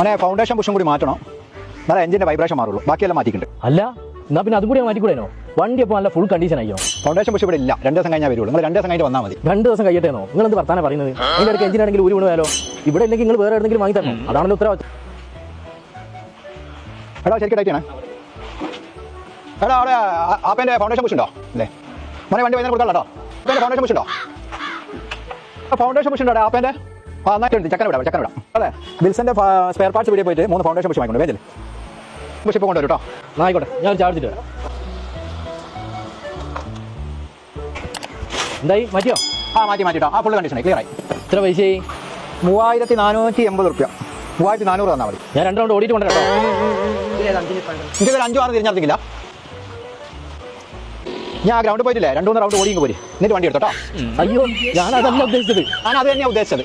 അങ്ങനെ ഫൗണ്ടേഷൻ പുഷും കൂടി മാറ്റണം. എന്നാലേ എഞ്ചിന്റെ വൈബ്രേഷൻ മാറുള്ളൂ. ബാക്കിയെല്ലാം മാറ്റിയിട്ടുണ്ട്. അല്ല എന്നാ പിന്നെ അതും കൂടി മാറ്റിക്കൂടേനോ വണ്ടി അപ്പോൾ നല്ല ഫുൾ കണ്ടീഷൻ ആയോ ഫൗണ്ടേഷൻ പുഷ് ഇവിടെ ഇല്ല. രണ്ട് ദിവസം കഴിഞ്ഞാൽ വരുള്ളൂ. നിങ്ങൾ രണ്ട് ദിവസം കഴിഞ്ഞ് വന്നാൽ മതി. രണ്ട് ദിവസം കഴിയട്ടേനോ നിങ്ങൾ എന്ത് വർത്താനം പറയുന്നത്? അതിന്റെ ഇടയ്ക്ക് എഞ്ചിൻ ആണെങ്കിൽ ഒരു വീണ് ഇവിടെ ഇല്ലെങ്കിൽ നിങ്ങൾ വേറെ എവിടെയെങ്കിലും വാങ്ങി തരണം? അതാണല്ലോ ഉത്തരവാദിത്വം എടാ ശരിക്കും ടൈറ്റാണ് എടാ അവിടെ ആ- ആപ്പേന്റെ ഫൗണ്ടേഷൻ പുഷ് ഉണ്ടോ? അല്ലേ മോനെ വണ്ടി വൈകുന്നേരം കൊടുക്കാം കേട്ടോ ഫൗണ്ടേഷൻ പുഷ് ഉണ്ടോ? ഫൗണ്ടേഷൻ പുഷ് ഉണ്ടോ ആപ്പേന്റെ? ആ എന്നായിട്ടുണ്ട് ചക്കന വിടാം ചക്കന വിടാം. അതെ ബിൽസിന്റെ സ്പെയർ പാർട്സ് വീഡിയോ പോയിട്ട് മൂന്ന് ഫൗണ്ടേഷൻ പുഷ് വാങ്ങിക്കൊണ്ട് വേജല്ലേ പുഷ് ഇപ്പോൾ കൊണ്ടുവരും കേട്ടോ. ആയിക്കോട്ടെ ഞാൻ ചാർജ് വരാം. എന്തായി? മാറ്റിയോ? ആ മാറ്റി മാറ്റിട്ടോ ആ ഫുൾ കണ്ടീഷൻ ക്ലിയർ ആയി. എത്ര പൈസയായി? മൂവായിരത്തി നാനൂറ്റി എൺപത് റുപ്യ. മൂവായിരത്തി നാനൂറ് തന്നാൽ മതി. ഞാൻ രണ്ട് റൗണ്ട് ഓടിയിട്ട് കൊണ്ടുവരാം എനിക്ക് ഒരു അഞ്ചു ആറ് തിരിഞ്ഞറിഞ്ഞില്ല ഞാൻ ആ ഗ്രൗണ്ടിൽ പോയിട്ടില്ലേ? രണ്ടു മൂന്ന് റൗണ്ട് ഓടിയും പോരി. എന്നിട്ട് വണ്ടി എടുത്തോട്ടോ അയ്യോ ഞാൻ അതല്ല ഉദ്ദേശിച്ചത്. ഞാൻ അത് തന്നെയാണ് ഉദ്ദേശിച്ചത്.